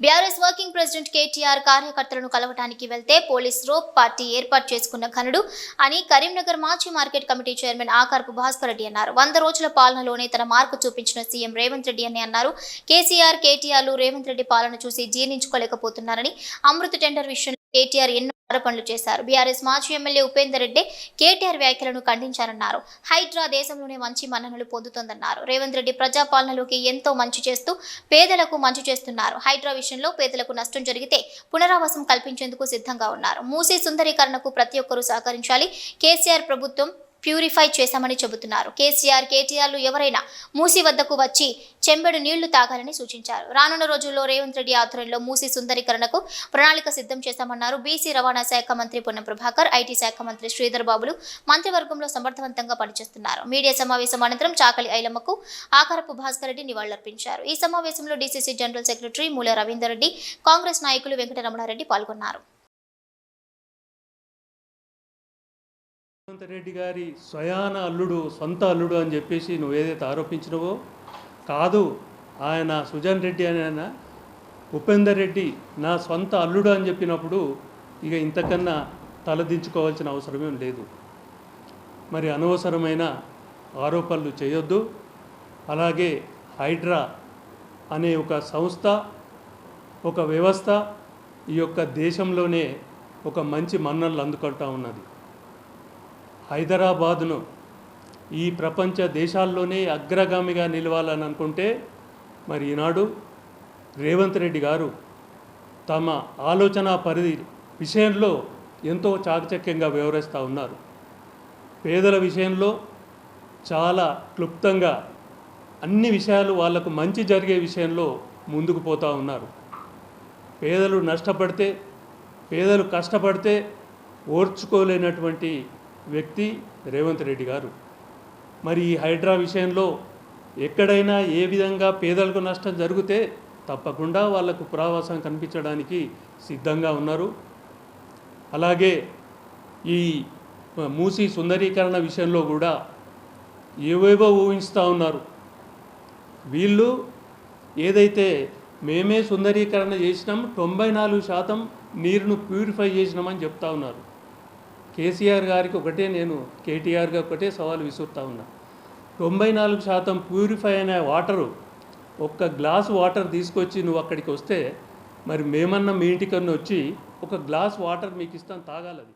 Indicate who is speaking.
Speaker 1: BRS working president KTR కార్యకర్తలను కలవటానికి వెళ్తే పోలీస్ రోప్ పార్టీ ఏర్పాటు చేసుకున్న ఘనుడు అని కరీంనగర్ మాజీ market committee chairman Akarpu Bhaskar Reddy అన్నారు. వంద రోజుల పాలనలోనే తన మార్కు చూపించిన సీఎం రేవంత్ రెడ్డి అని అన్నారు. కేసీఆర్ కేటీఆర్లు రేవంత్ రెడ్డి పాలన చూసి జీర్ణించుకోలేకపోతున్నారని అమృత్ టెండర్ విషయంలో కేటీఆర్ ఎన్నో ఆరోపణలు చేశారు. బీఆర్ఎస్ మాజీ ఎమ్మెల్యే ఉపేందర్ రెడ్డి కేటీఆర్ వ్యాఖ్యలను ఖండించారన్నారు. హైడ్రా దేశంలోనే మంచి మన్ననలు పొందుతోందన్నారు. రేవంత్ రెడ్డి ప్రజాపాలనలోకి ఎంతో మంచి చేస్తూ పేదలకు మంచి చేస్తున్నారు. హైడ్రా విషయంలో పేదలకు నష్టం జరిగితే పునరావాసం కల్పించేందుకు సిద్ధంగా ఉన్నారు. మూసీ సుందరీకరణకు ప్రతి ఒక్కరూ సహకరించాలి. కేసీఆర్ ప్రభుత్వం ప్యూరిఫై చేశామని చెబుతున్నారు. కేసీఆర్ కేటీఆర్లు ఎవరైనా మూసీ వద్దకు వచ్చి చెంబెడు నీళ్ళు తాగాలని సూచించారు. రానున్న రోజుల్లో రేవంత్ రెడ్డి ఆధ్వర్యంలో మూసీ సుందరీకరణకు ప్రణాళిక సిద్ధం చేశామన్నారు బీసీ రవాణా శాఖ మంత్రి పొన్నం ప్రభాకర్ ఐటీ శాఖ మంత్రి శ్రీధర్ బాబులు మంత్రివర్గంలో సమర్థవంతంగా పనిచేస్తున్నారు. మీడియా సమావేశం అనంతరం చాకలి ఐలమ్మకు ఆకారపు భాస్కర్ రెడ్డి నివాళులర్పించారు. ఈ సమావేశంలో డీసీసీ జనరల్ సెక్రటరీ మూల రవీందర్ రెడ్డి కాంగ్రెస్ నాయకులు వెంకటరమణారెడ్డి పాల్గొన్నారు.
Speaker 2: రేవంత్ రెడ్డి గారి స్వయాన అల్లుడు సొంత అల్లుడు అని చెప్పేసి నువ్వు ఏదైతే ఆరోపించినవో కాదు. ఆయన సుజన్ రెడ్డి అని ఆయన ఉపేందర్ రెడ్డి నా సొంత అల్లుడు అని చెప్పినప్పుడు ఇక ఇంతకన్నా తలదించుకోవాల్సిన అవసరమేం లేదు. మరి అనవసరమైన ఆరోపణలు చేయొద్దు. అలాగే హైడ్రా అనే ఒక సంస్థ ఒక వ్యవస్థ ఈ యొక్క దేశంలోనే ఒక మంచి మన్ననలు అందుకుంటా ఉన్నది. హైదరాబాదును ఈ ప్రపంచ దేశాల్లోనే అగ్రగామిగా నిలవాలని అనుకుంటే మరి ఈనాడు రేవంత్ రెడ్డి గారు తమ ఆలోచన పరిధి విషయంలో ఎంతో చాకచక్యంగా వివరిస్తూ ఉన్నారు. పేదల విషయంలో చాలా క్లుప్తంగా అన్ని విషయాలు వాళ్ళకు మంచి జరిగే విషయంలో ముందుకు పోతూ ఉన్నారు. పేదలు నష్టపడితే పేదలు కష్టపడితే ఓర్చుకోలేనటువంటి వ్యక్తి రేవంత్ రెడ్డి గారు. మరి ఈ హైడ్రా విషయంలో ఎక్కడైనా ఏ విధంగా పేదలకు నష్టం జరిగితే తప్పకుండా వాళ్ళకు పురావాసం కనిపించడానికి సిద్ధంగా ఉన్నారు. అలాగే ఈ మూసి సుందరీకరణ విషయంలో కూడా ఏవేవో ఊహిస్తూ ఉన్నారు. వీళ్ళు ఏదైతే మేమే సుందరీకరణ చేసినాం తొంభై నాలుగు శాతం నీరును ప్యూరిఫై చేసినామని చెప్తా ఉన్నారు. కేసీఆర్ గారికి ఒకటే నేను కేటీఆర్గా ఒకటే సవాల్ విసురుతా ఉన్నా. తొంభై నాలుగు శాతం ప్యూరిఫై అయిన వాటరు ఒక్క గ్లాస్ వాటర్ తీసుకొచ్చి నువ్వు అక్కడికి వస్తే మరి మేమన్నా మీ ఇంటికన్నా వచ్చి ఒక గ్లాస్ వాటర్ మీకు ఇస్తాను తాగాలది.